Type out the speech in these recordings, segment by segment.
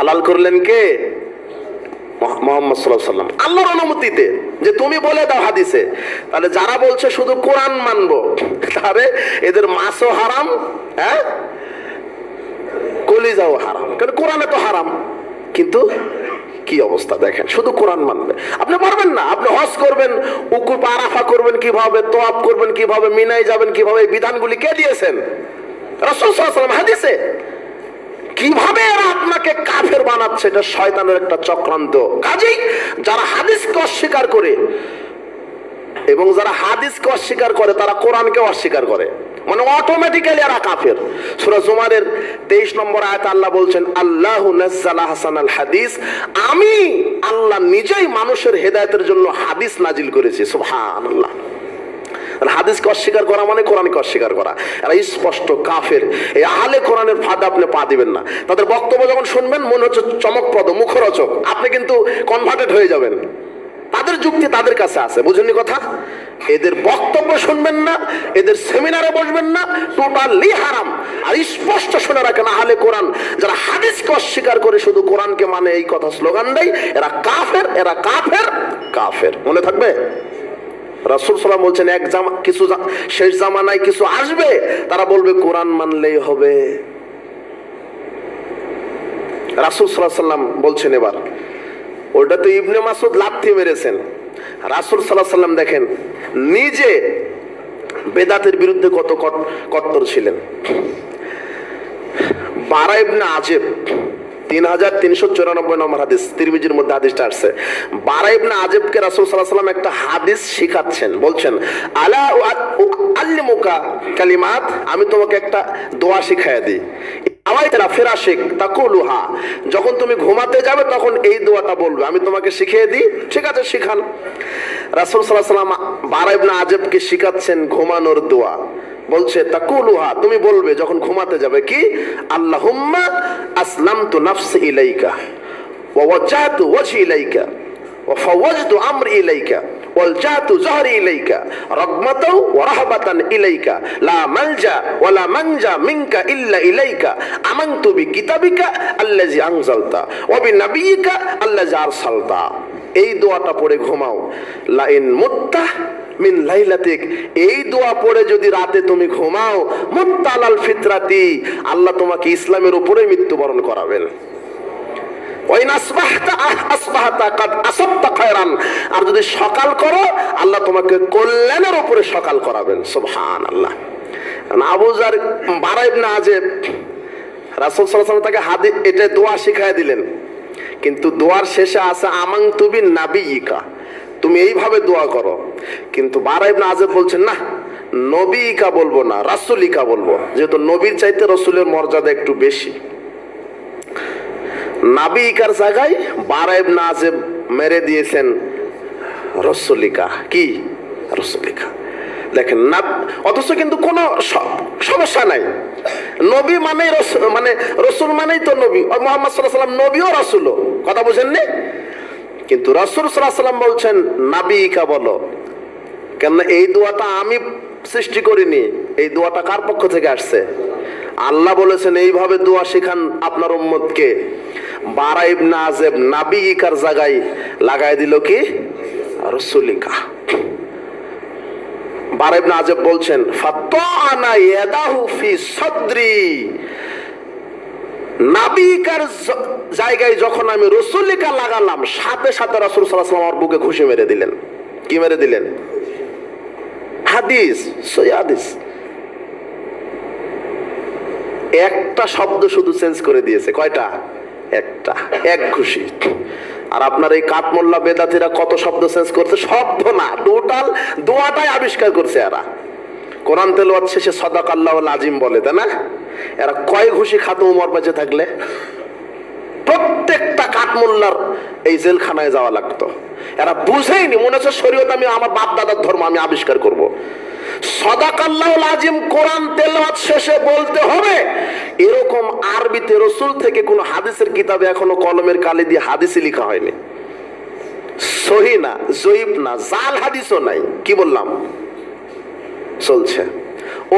হালাল করলেন কে? মহ- মোহাম্মদ সাল্লাহ সাল্লাম আল্লাহর অনুমতিতে। যে তুমি বলে দাও হাদিসে। তাহলে যারা বলছে শুধু কোরআন মানবো, তাহলে এদের মাছও হারাম হ্যাঁ? কলিজাও হারাম। কারণ কোরআনে তো হারাম। কিন্তু কি অবস্থা দেখেন, শুধু কোরআন মানবে। আপনি পারবেন না, আপনি হজ করবেন উকু পারাফা করবেন কীভাবে, তোয়াব করবেন কীভাবে মিনাই যাবেন কীভাবে, এই বিধানগুলি কে দিয়েছেন? রসুল হাদিসে। কীভাবে এরা আপনাকে কাফের বানাচ্ছে? এটা শয়তানের একটা চক্রান্ত। কাজেই যারা হাদিসকে অস্বীকার করে এবং যারা হাদিসকে অস্বীকার করে, তারা কোরআনকে অস্বীকার করে। মানে অটোমেটিক্যালি এরা কাফের। সূরা জুমারের 23 নম্বর আয়াত আল্লাহ বলছেন, আল্লাহু নাজ্জালা হাসানাল হাদিস। আমি আল্লাহ নিজেই মানুষের হেদায়েতের জন্য হাদিস নাজিল করেছি। সুবহানাল্লাহ। হাদিসকে অস্বীকার করা মানে কোরআনকে অস্বীকার করা। এরা স্পষ্ট কাফের। এই আহলে কোরআনের ফাঁদে আপনি পা দিবেন না। তাদের বক্তব্য যখন শুনবেন, মনে হচ্ছে চমকপ্রদ, মুখরোচক। আপনি কিন্তু কনভার্টেড হয়ে যাবেন। তাদের যুক্তি তাদের কাছে আছে, বুঝেননি কথা? এদের বক্তব্য শুনবেন না, এদের সেমিনারে বসবেন না টোটালি হারাম। আর স্পষ্ট শুনে রাখেন আহলে কোরআন, যারা হাদিসকে অস্বীকার করে শুধু কোরআনকে মানে এই কথা স্লোগান দেয়, এরা কাফের এরা কাফের কাফের। মনে থাকবে? রাসুল সাল্লাম বলছেন, এক জামা, কিছু শেষ জামানায় কিছু আসবে? তারা বলবে, কোরআন মানলেই হবে। রাসুল সাল্লাহ সাল্লাম বলছেন এবার ওটা তো ইবনে মাসুদ লাথি মেরেছেন। রাসুল সাল্লাহ সাল্লাম দেখেন, নিজে বেদাতের বিরুদ্ধে কত কট- কট্টর ছিলেন। বারা ইবনে আজেব তিন হাজার তিনশো চুরানব্বই নম্বর হাদিস, তিরমিজির মধ্যে হাদিসটা আসছে। বারা ইবনে আজেবকে রাসূল সাল্লাম একটা হাদিস শিখাচ্ছেন, বলছেন, আলা আল্লিমুকা কালিমাত, আমি তোমাকে একটা দোয়া শিখাইয়া দিই। আওয়াইতলা ফিরাশিক, তাকুলুহা, যখন তুমি ঘুমাতে যাবে তখন এই দোয়াটা বলবে, আমি তোমাকে শিখিয়ে দিই, ঠিক আছে, শিখান। রাসূল আলাইহি সাল্লাম বারা আজেবকে শিখাচ্ছেন ঘুমানোর দোয়া। বলছে, তাকুলুহা, তুমি বলবে যখন ঘুমাতে যাবে কি? আল্লাহুম্মা আসলামতু নাফসি ইলাইকা, ওয়া ওয়াজ্জাহতু ওয়াজহি ইলাইকা, ওয়া ফাওয়াজতু আমরি ইলাইকা ওয়ালজাতু জহরি ইলাইকা রাগমাতাও ওয়া রাহবাতান ইলাইকা, লা মালজা ওয়া লা মানজা মিনকা ইল্লা ইলাইকা, আমানতু বিকিতাবিকা আল্লাযী আনজালতা, ওয়া বিনাবিয়িকা আল্লাযী আরসালতা। এই দোয়াটা পড়ে ঘুমাও। লা ইন মুত্তা মিন লাইলাতিক, এই দোয়া পড়ে যদি রাতে তুমি ঘুমাও, মুত্তালাল ফিতরাতি, আল্লাহ তোমাকে ইসলামের উপরে মৃত্যুবরণ করাবেন। আর যদি সকাল করো, আল্লাহ তোমাকে কল্যাণের উপরে সকাল করাবেন, সুবহানাল্লাহ। আল্লাহ আবু জার, বারা ইবনে আজেব রাসূল ওয়াসাল্লাম তাকে হাদি এটা দোয়া শিখায় দিলেন। কিন্তু দোয়ার শেষে আছে আমাং তুবি নাবিয়িকা, তুমি এইভাবে দোয়া করো। কিন্তু বারা ইবনে আজেব বলছেন না নবীকা বলব না, রাসূলিকা বলব। যেহেতু নবীর চাইতে রসুলের মর্যাদা একটু বেশি। নাবিকার জায়গায় বারাইব নাজেব মেরে দিয়েছেন রসলিকা। কি? রসলিকা। দেখেন না অথচ কিন্তু কোনো সমস্যা নাই। নবী মানে মানে রসুল মানেই তো নবী। মোহাম্মদ সাল্লাহ সাল্লাম নবীও রসুলও। কথা বুঝেননি? কিন্তু রসুল সাল্লাম বলছেন নাবিকা বলো। কেননা এই দোয়াটা আমি সৃষ্টি করিনি। এই দোয়াটা কার পক্ষ থেকে আসছে? আল্লাহ বলেছেন, এইভাবে দোয়া শেখান আপনার উম্মতকে। বারা ইবনে আজেব নাবিকার জায়গায় লাগাই দিল কি? রসুলিকা। বারা ইবনে আজেব বলছেন ফাত্তানা ইয়াদাহু ফি সদরি। নাবিকার জায়গায় যখন আমি রসুলিকা লাগালাম, সাথে সাথে রাসূল ওয়াসাল্লাম আমার বুকে ঘুষি মেরে দিলেন। কি মেরে দিলেন? হাদিস হাদিস। একটা শব্দ শুধু চেঞ্জ করে দিয়েছে। কয়টা? একটা। এক ঘুষি। আর আপনার এই কাঠমোল্লা বেদাতিরা কত শব্দ চেঞ্জ করছে? শব্দ না। টোটাল দোয়াটাই আবিষ্কার করছে এরা। কোরআন তেলাওয়াত শেষে সদাক আল্লাহ আজিম বলে, তাই না? এরা কয় ঘুষি খাতো উমর বেঁচে থাকলে? প্রত্যেকটা কাঠমোল্লার এই জেলখানায় যাওয়া লাগতো। এরা বুঝেইনি, মনে হচ্ছে শরীয়ত আমি আমার বাপ দাদার ধর্ম আমি আবিষ্কার করব। সদাকাল্লাহ আজিম কোরআন তেলাওয়াত শেষে বলতে হবে, এরকম আরবিতে রসুল থেকে কোনো হাদিসের কিতাবে এখনও কলমের কালি দিয়ে হাদিসই লেখা হয়নি। সহি না, জয়ীব না, জাল হাদিসও নাই, কি বললাম? চলছে।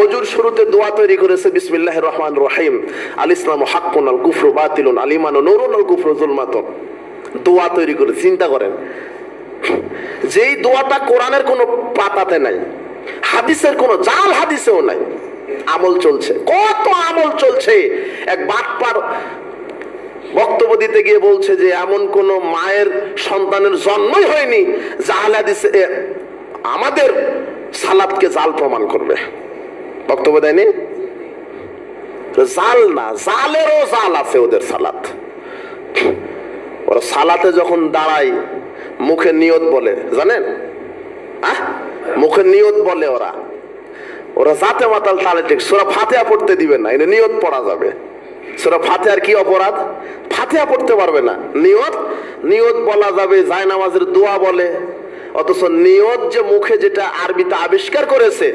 অজুর শুরুতে দোয়া তৈরি করেছে বিসমিল্লাহ রহমান রহিম। আল ইসলাম হাক্কুন, আল কুফরু বাতিলুন আল ইমান নুরুন, আল কুফরু জুলমাতুন। দোয়া তৈরি করে, চিন্তা করেন। যেই দোয়াটা কোরআনের কোনো পাতাতে নাই, হাদিসের কোনো জাল হাদিসেও নাই, আমল চলছে। কত আমল চলছে। এক বাটপার বক্তব্য দিতে গিয়ে বলছে যে, এমন কোন মায়ের সন্তানের জন্মই হয়নি, জাল হাদিসে আমাদের সালাদকে জাল প্রমাণ করবে। বক্তব্য দেয়নি? জাল না, জালেরও জাল আছে ওদের সালাত ওরা সালাতে যখন দাঁড়ায়, মুখে নিয়ত বলে, জানেন? আহ? মুখে নিয়ত বলে ওরা। ওরা জাতে মাতাল তালে ঠিক, সোরা ফাতেহা পড়তে দিবে না এটা নিয়ত পড়া যাবে। সোরা ফাতেহার কি অপরাধ? ফাতেহা পড়তে পারবে না। নিয়ত? নিয়ত বলা যাবে জায় নামাজের দোয়া বলে। অথচ নিয়ত যে মুখে যেটা আরবিতে আবিষ্কার করেছে,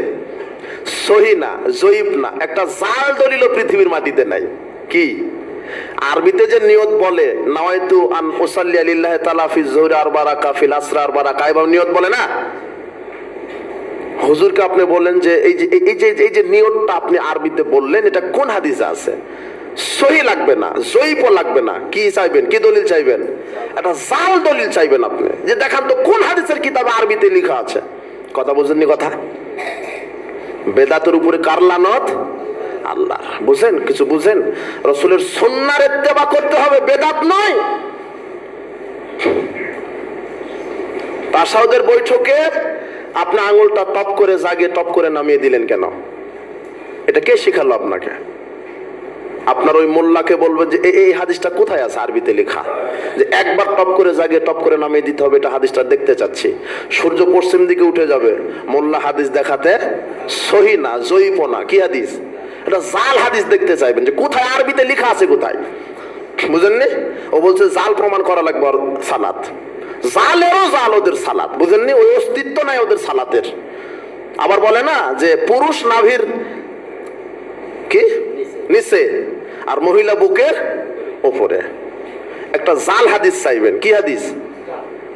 সহি না, জয়ীব না, একটা জাল দলিল পৃথিবীর মাটিতে নাই। কি? আরবিতে যে নিয়ত বলে, নাওয়াইতু আন উসাল্লি আলিল্লাহ তাআলা ফি যুহরি আরবারা কাফিল আসরা আরবারা কাইবা নিয়ত বলে না? হুজুরকে আপনি বললেন যে, এই যে এই যে এই যে নিয়তটা আপনি আরবিতে বললেন, এটা কোন হাদিসে আছে? সহি লাগবে না জয়ীপ লাগবে না। কি চাইবেন? কি দলিল চাইবেন? একটা জাল দলিল চাইবেন আপনি। যে দেখান তো কোন হাদিসের কিতাবে আরবিতে লেখা আছে। কথা বুঝেননি কথা? বেদাতের উপরে কার লানত? আল্লাহ বুঝেন? কিছু বুঝেন? রসুলের সন্ন্যার দেবা করতে হবে, বেদাত নয়। তাসাউদের বৈঠকে আপনি আঙুলটা টপ করে জাগে টপ করে নামিয়ে দিলেন কেন? এটা কে শিখালো আপনাকে? আপনার ওই মোল্লাকে বলবেন যে এই হাদিসটা কোথায় আছে আরবিতে লেখা? যে, একবার টপ করে জাগে, টপ করে নামিয়ে দিতে হবে, এটা হাদিসটা দেখতে চাচ্ছি। সূর্য পশ্চিম দিকে উঠে যাবে, মোল্লা হাদিস দেখাতে সহি না জৈব না, কি হাদিস? এটা জাল হাদিস দেখতে চাইবেন যে, কোথায়, আরবিতে লেখা আছে কোথায়? বুঝেননি? ও বলছে, জাল প্রমাণ করা লাগবে সালাত। জালেরও জাল ওদের সালাত, বুঝেননি? ওই অস্তিত্ব নাই ওদের সালাতের। আবার বলে না যে, পুরুষ নাভির কি? নিচে। আর মহিলা বুকের ওপরে। একটা জাল হাদিস চাইবেন। কি হাদিস?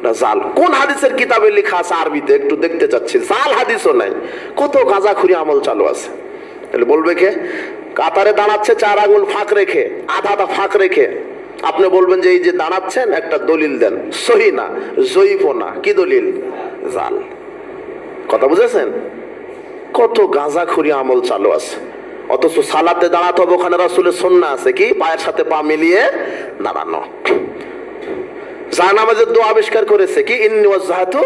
না, জাল। কোন হাদিসের কিতাবে লেখা আছে আরবিতে? একটু দেখতে চাচ্ছি। জাল হাদিসও নাই। কত গাঁজাখুরি আমল চালু আছে। তাহলে বলবে কে? কাতারে দাঁড়াচ্ছে চার আঙুল ফাঁক রেখে, আধা আধা ফাঁক রেখে। আপনি বলবেন যে এই যে দাঁড়াচ্ছেন, একটা দলিল দেন। সহি না জয়ীফ না। কি দলিল? জাল। কথা বুঝেছেন? কত গাঁজাখুরি আমল চালু আছে। অথচ সালাতে দাঁড়াতে হবে, ওখানে রাসুলের সন্না আছে কি? পায়ের সাথে পা মিলিয়ে দাঁড়ানো। জাহানামাজের দোয়া আবিষ্কার করেছে কি? ইন্নি ওয়াজহাতু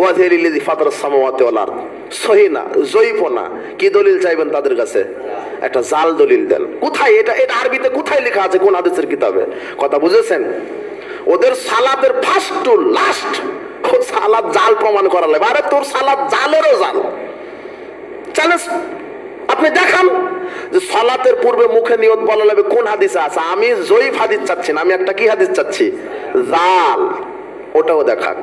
ওয়াজহিরি লিযি ফাতারাস সামাওয়াতি ওয়াল আরদ। সহি না, জয়ীফ না। কি দলিল চাইবেন তাদের কাছে? একটা জাল দলিল দেন। কোথায় এটা? এটা আরবিতে কোথায় লেখা আছে? কোন হাদিসের কিতাবে? কথা বুঝেছেন? ওদের সালাতের ফার্স্ট টু লাস্ট সালাদ জাল প্রমাণ করা লাগবে আরে তোর সালাদ জালেরও জাল। চ্যালেঞ্জ আপনি দেখান যে সলাতের পূর্বে মুখে নিয়ত বলা লাগবে, কোন হাদিসে আছে? আমি জয়ীফ হাদিস চাচ্ছি না, আমি একটা কি হাদিস চাচ্ছি? জাল, ওটাও দেখাক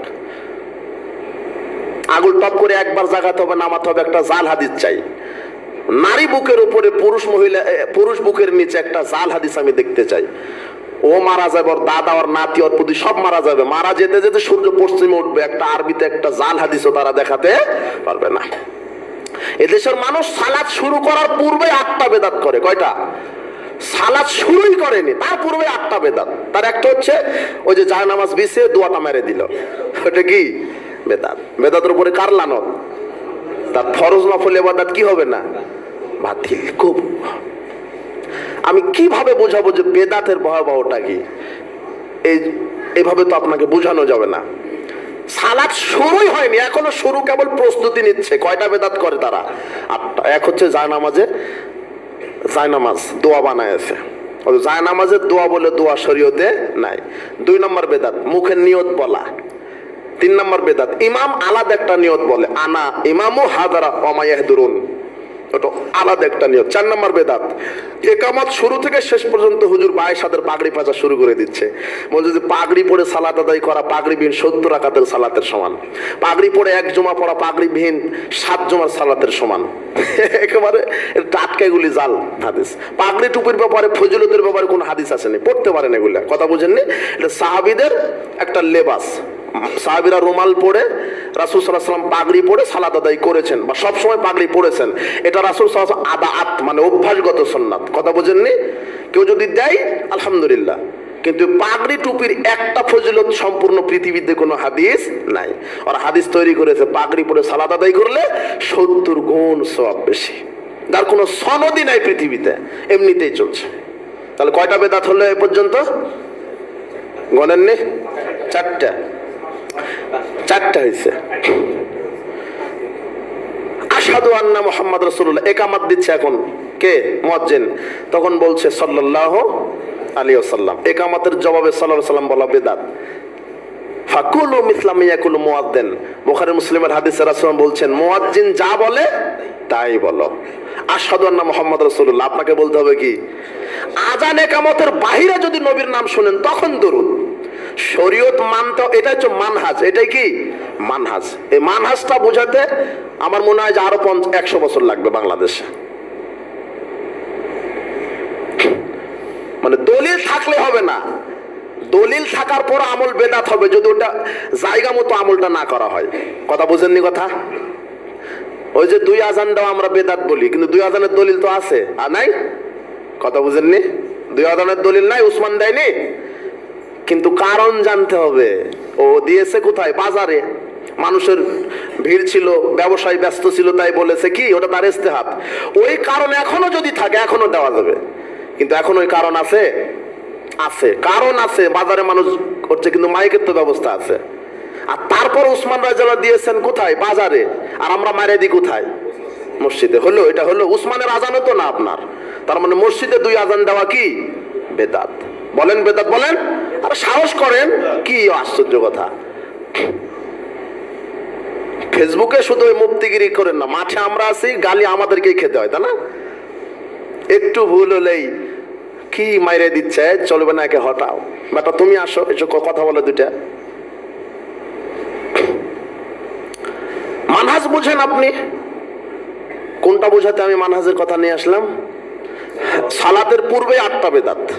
আগুল টপ করে একবার জাগাতে হবে, নামাতে হবে, একটা জাল হাদিস চাই। নারী বুকের উপরে, পুরুষ মহিলা পুরুষ বুকের নিচে একটা জাল হাদিস আমি দেখতে চাই। ও মারা যাবে, ওর দাদা, ওর নাতি, ওর পুতি সব মারা যাবে। মারা যেতে যেতে সূর্য পশ্চিমে উঠবে, একটা আরবিতে একটা জাল হাদিসও তারা দেখাতে পারবে না। এদেশের মানুষ সালাদ শুরু করার পূর্বে আটটা বেদাত করে, কয়টা? সালাদ শুরুই করেনি, তার পূর্বে আটটা বেদাত। তার একটা হচ্ছে, ওই যে জায় নামাজ বিছে দোয়াটা মেরে দিল। ওটা কি? বেদাত। বেদাতের উপরে কার লানত? তার ফরজ নফল এবাদাত কি হবে না? বাতিল খুব আমি কীভাবে বোঝাবো যে বেদাতের ভয়াবহটা কি? এই এইভাবে তো আপনাকে বোঝানো যাবে না। সালাদ শুরুই হয়নি, এখনও শুরু কেবল প্রস্তুতি নিচ্ছে, কয়টা বেদাত করে তারা? আটটা এক হচ্ছে জায়নামাজে, জায়নামাজ, দোয়া বানায় আছে। জায়নামাজের দোয়া বলে দোয়া শরীয়তে নাই। দুই নম্বর বেদাত মুখের নিয়ত বলা। তিন নম্বর বেদাত, ইমাম আলাদা একটা নিয়ত বলে, আনা ইমামু হাজারা অমায়াহ অমায়াহদুরুন ওটা আলাদা একটা নিয়ত চার নম্বর বেদাত। একামত শুরু থেকে শেষ পর্যন্ত হুজুর বায়ের পাগড়ি পাচা শুরু করে দিচ্ছে। বলছে যে পাগড়ি পরে সালাত আদায় করা পাগড়ি বিহীন সত্তর আকাতের সালাতের সমান। পাগড়ি পরে এক জমা পড়া পাগড়ি বিহীন সাত জমার সালাতের সমান। একেবারে টাটকাগুলি জাল হাদিস। পাগড়ি টুপির ব্যাপারে, ফজিলতের ব্যাপারে কোনো হাদিস আসেনি। পড়তে পারেন এগুলা। কথা বুঝেননি? এটা সাহাবিদের একটা লেবাস। সাহাবিরা রুমাল পরে রাসুল সাল্লাহ সাল্লাম পাগড়ি পরে সালাদ আদায় করেছেন বা সবসময় পাগড়ি পরেছেন। এটা রাসুল সাল্লাহ আদা আত মানে অভ্যাসগত সন্ন্যাত কথা বোঝেননি? কেউ যদি দেয়, আলহামদুলিল্লাহ। কিন্তু পাগড়ি টুপির একটা ফজিলত সম্পূর্ণ পৃথিবীতে কোনো হাদিস নাই। আর হাদিস তৈরি করেছে, পাগড়ি পরে সালাদ আদায় করলে সত্তর গুণ সব বেশি। যার কোনো সনদই নাই পৃথিবীতে, এমনিতেই চলছে। তাহলে কয়টা বেদাত হলো এ পর্যন্ত? গণেননি? চারটা। চারটা হয়েছে। আসাদু আন্না মোহাম্মদ রসুল্লাহ একামাত দিচ্ছে এখন কে? মজ্জেন তখন বলছে আলী একামাতের জবাবে সাল্লাহ সাল্লাম বলা বেদাত। ফাকুল ও মিসলাম ইয়াকুল মুয়াদ্দেন বুখারী মুসলিমের হাদিসে রাসূল বলছেন, মুয়াজ্জিন যা বলে, তাই বলো। আশহাদু আন্না মুহাম্মদ রাসূলুল্লাহ। আপনাকে বলতে হবে কি? আজান একামতের বাহিরে যদি নবীর নাম শুনেন, তখন দরুদ। শরীয়ত মানতে এটা হচ্ছে মানহাজ। এটাই কি? মানহাজ। এই মানহাজটা বোঝাতে আমার মনে হয় যে আরও পঞ্চ একশো বছর লাগবে বাংলাদেশে। মানে দলিল থাকলে হবে না। দলিল থাকার পর আমল বেদাত হবে, যদি ওটা জায়গা মতো আমলটা না করা হয়। কথা বুঝেননি কথা? ওই যে দুই আজান দেওয়া আমরা বেদাত বলি, কিন্তু দুই আজানের দলিল তো আছে, আর নাই? কথা বুঝেননি? দুই আজানের দলিল নাই, উসমান দেয়নি? কিন্তু কারণ জানতে হবে। ও দিয়েছে কোথায়? বাজারে। মানুষের ভিড় ছিল, ব্যবসায় ব্যস্ত ছিল, তাই বলেছে কি, ওটা তার ইস্তেহাত ওই কারণ এখনও যদি থাকে, এখনও দেওয়া যাবে। কিন্তু এখন ওই কারণ আছে? আছে। কারণ আছে। বাজারে মানুষ করছে, কিন্তু মাইকের তো ব্যবস্থা আছে। আর তারপর উসমান রাজাল্লাহ দিয়েছেন কোথায়? বাজারে। আর আমরা মারে দিই কোথায়? মসজিদে। হলো, এটা হলো। উসমানের আজানও তো না আপনার। তার মানে মসজিদে দুই আজান দেওয়া কি? বেদাত। বলেন বেদাত, বলেন। সাহস করেন, কি আশ্চর্য কথা। ফেসবুকে শুধু ওই মুক্তিগিরি করেন না, মাঠে আমরা আছি, গালি আমাদেরকেই খেতে হয়, তাই না? একটু ভুল হলেই কি মাইরে দিচ্ছে, চলবে না একে, হটাও। বেটা তুমি আসো এসব কথা বলে দুইটা। মানহাজ বুঝেন আপনি? কোনটা বোঝাতে আমি মানহাজের কথা নিয়ে আসলাম? সালাতের পূর্বে আটটা বেদাত।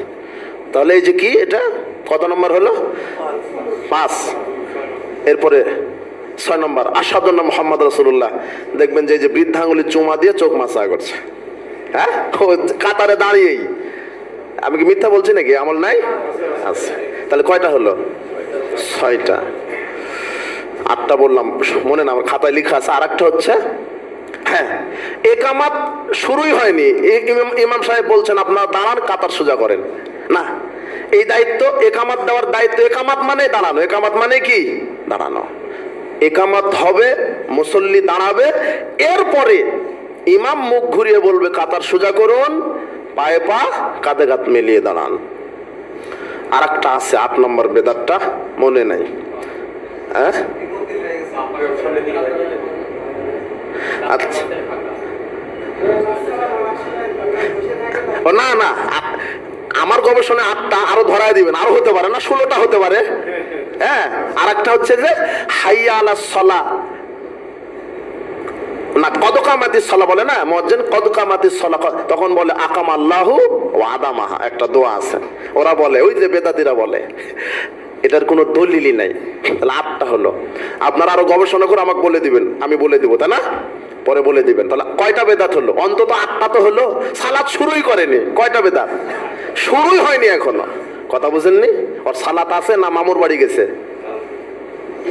তাহলে এই যে কি এটা? কত নম্বর হলো? পাঁচ। এরপরে ছয় নম্বর। আসাদুল্লাহ মোহাম্মদ রসুল্লাহ দেখবেন যে যে বৃদ্ধাঙ্গুলি চুমা দিয়ে চোখ মাসা করছে। হ্যাঁ? কাতারে দাঁড়িয়েই। আমি কি মিথ্যা বলছি নাকি? আমল নাই? আচ্ছা তাহলে কয়টা হলো? ছয়টা। আটটা বললাম। মনে না, আমার খাতায় লেখা আছে। আর একটা হচ্ছে হ্যাঁ একামাত শুরুই হয়নি। ইমাম সাহেব বলছেন, আপনারা দাঁড়ান, কাতার সোজা করেন। না, এই দায়িত্ব একামাত দেওয়ার দায়িত্ব, একামাত মানে দাঁড়ানো, একামাত মানে কি? দাঁড়ানো। একামাত হবে, মুসল্লি দাঁড়াবে, এরপরে ইমাম মুখ ঘুরিয়ে বলবে, কাতার সোজা করুন, পায়ে পা, কাঁধে কাঁধ মিলিয়ে দাঁড়ান। আর একটা আছে, আট নম্বর বেদারটা মনে নাই। হ্যাঁ? আচ্ছা। না না আমার গবেষণায় আটটা আরও ধরায় দিবেন, আরও হতে পারে না, ষোলোটা হতে পারে। হ্যাঁ আর একটা হচ্ছে যে হাইয়া আলা সলা। না, কদকামাতি সলা বলে না মজ্জেন কদকামাতি সলা তখন বলে আকাম আল্লাহু ও আদামাহা, একটা দোয়া আছে। ওরা বলে, ওই যে বেদাতিরা বলে, এটার কোনো দলিলই নাই। তাহলে আটটা হলো। আপনারা আরও গবেষণা করে আমাকে বলে দিবেন, আমি বলে দিব, তাই না? পরে বলে দিবেন। তাহলে কয়টা বেদাত হলো? অন্তত আটটা তো হলো। সালাদ শুরুই করেনি, কয়টা বেদাত? শুরুই হয়নি এখনও। কথা বুঝেননি? ওর সালাত আছে না মামুর বাড়ি গেছে?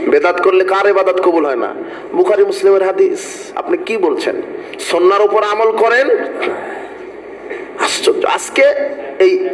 বেদাত করলে কার এবাদত কবুল হয় না? বুখারি, মুসলিমের হাদিস। আপনি কি বলছেন? সন্ন্যার উপর আমল করেন? আশ্চর্য। আজকে এই